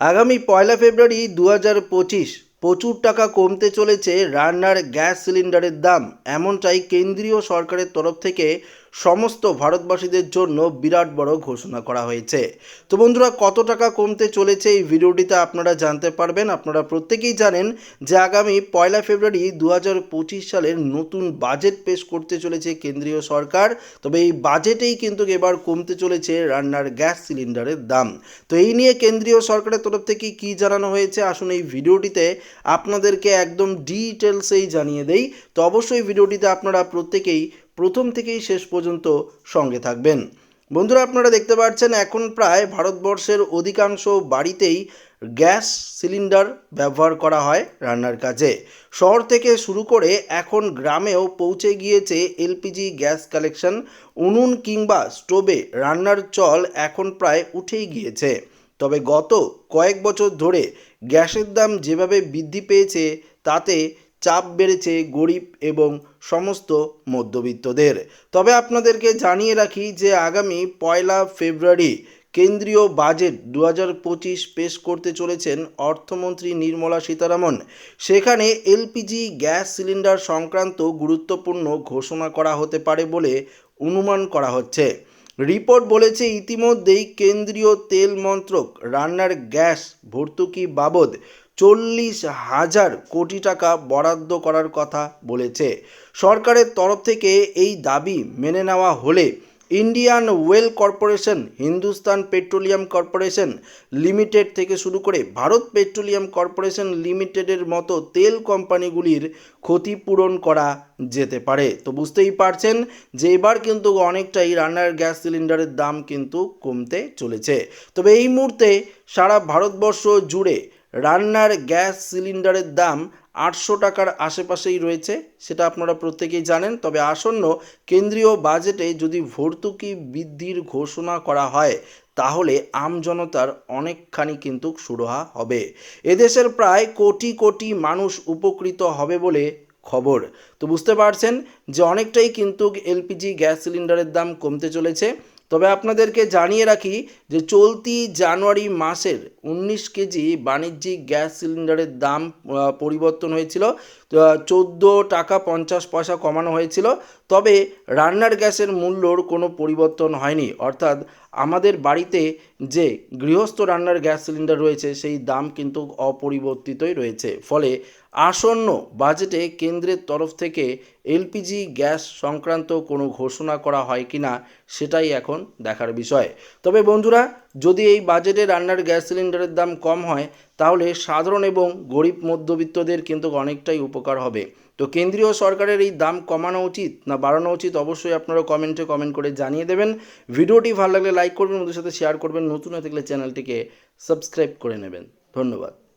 আগামী পয়লা ফেব্রুয়ারি দু হাজার পঁচিশ প্রচুর টাকা কমতে চলেছে রান্নার গ্যাস সিলিন্ডারের দাম। এমনটাই কেন্দ্রীয় সরকারের তরফ থেকে সমস্ত ভারতবাসীদের জন্য বিরাট বড় ঘোষণা করা হয়েছে। তো বন্ধুরা, কত টাকা কমতে চলেছে এই ভিডিওটিতে আপনারা জানতে পারবেন। আপনারা প্রত্যেকেই জানেন যে আগামী পয়লা ফেব্রুয়ারি দু হাজার পঁচিশ সালের নতুন বাজেট পেশ করতে চলেছে কেন্দ্রীয় সরকার। তবে এই বাজেটেই কিন্তু এবার কমতে চলেছে রান্নার গ্যাস সিলিন্ডারের দাম। তো এই নিয়ে কেন্দ্রীয় সরকারের তরফ থেকে কি জানানো হয়েছে, আসুন এই ভিডিওটিতে আপনাদেরকে একদম ডিটেলসেই জানিয়ে দেই। তো অবশ্যই ভিডিওটিতে আপনারা প্রত্যেকেই প্রথম থেকেই শেষ পর্যন্ত সঙ্গে থাকবেন। বন্ধুরা, আপনারা দেখতে পাচ্ছেন এখন প্রায় ভারতবর্ষের অধিকাংশ বাড়িতেই গ্যাস সিলিন্ডার ব্যবহার করা হয় রান্নার কাজে। শহর থেকে শুরু করে এখন গ্রামেও পৌঁছে গিয়েছে এলপিজি গ্যাস কালেকশন, উনুন কিংবা স্টোভে রান্নার চল এখন প্রায় উঠেই গিয়েছে। তবে গত কয়েক বছর ধরে গ্যাসের দাম যেভাবে বৃদ্ধি পেয়েছে, তাতে চাপ বেড়েছে গরিব এবং সমস্ত মধ্যবিত্তদের। তবে আপনাদেরকে জানিয়ে রাখি যে আগামী পয়লা ফেব্রুয়ারি কেন্দ্রীয় বাজেট দু পঁচিশ পেশ করতে চলেছেন অর্থমন্ত্রী নির্মলা সীতারামন। সেখানে এলপিজি গ্যাস সিলিন্ডার সংক্রান্ত গুরুত্বপূর্ণ ঘোষণা করা হতে পারে বলে অনুমান করা হচ্ছে। রিপোর্ট বলেছে ইতিমধ্যেই কেন্দ্রীয় তেল মন্ত্রক রান্নার গ্যাস ভর্তুকি বাবদ চল্লিশ হাজার কোটি টাকা বরাদ্দ করার কথা বলেছে। সরকারের তরফ থেকে এই দাবি মেনে নেওয়া হলে Indian oil corporation, Hindustan petroleum corporation limited থেকে শুরু করে ভারত পেট্রোলিয়াম কর্পোরেশন লিমিটেডের মতো তেল কোম্পানিগুলির ক্ষতিপূরণ করা যেতে পারে। তো বুঝতেই পারছেন যে এবার কিন্তু অনেকটাই রান্নার গ্যাস সিলিন্ডারের দাম কিন্তু কমতে চলেছে। তবে এই মুহূর্তে সারা ভারতবর্ষ জুড়ে রান্নার গ্যাস সিলিন্ডারের দাম আটশো টাকার আশেপাশেই রয়েছে, সেটা আপনারা প্রত্যেকেই জানেন। তবে আসন্ন কেন্দ্রীয় বাজেটে যদি ভর্তুকি বৃদ্ধির ঘোষণা করা হয়, তাহলে আমজনতার অনেকখানি কিন্তু সুরাহা হবে। এদেশের প্রায় কোটি কোটি মানুষ উপকৃত হবে বলে খবর। তো বুঝতে পারছেন যে অনেকটাই কিন্তু এলপিজি গ্যাস সিলিন্ডারের দাম কমতে চলেছে। তবে আপনাদেরকে জানিয়ে রাখি যে চলতি জানুয়ারি মাসের উনিশ কেজি বাণিজ্যিক গ্যাস সিলিন্ডারের দাম পরিবর্তন হয়েছিল। চোদ্দ টাকা পঞ্চাশ পয়সা কমানো হয়েছিল। তবে রান্নার গ্যাসের মূল্যর কোনো পরিবর্তন হয়নি। অর্থাৎ আমাদের বাড়িতে যে গৃহস্থ রান্নার গ্যাস সিলিন্ডার রয়েছে, সেই দাম কিন্তু অপরিবর্তিতই রয়েছে। ফলে আসন্ন বাজেটে কেন্দ্রের তরফ থেকে এলপিজি গ্যাস সংক্রান্ত কোনো ঘোষণা করা হয় কি না সেটাই এখন দেখার বিষয়। তবে বন্ধুরা যদি এই বাজেটে রান্নার গ্যাস সিলিন্ডারের দাম কম হয়, তাহলে সাধারণ এবং গরিব মধ্যবিত্তদের কিন্তু অনেকটাই উপকার হবে। তো কেন্দ্রীয় সরকারের এই দাম কমানো উচিত না বাড়ানো উচিত, অবশ্যই আপনারা কমেন্টে কমেন্ট করে জানিয়ে দেবেন। ভিডিওটি ভালো লাগলে লাইক করবেন ওদের সাথে শেয়ার করবেন। নতুন হয়ে থাকলে চ্যানেলটিকে সাবস্ক্রাইব করে নেবেন। ধন্যবাদ।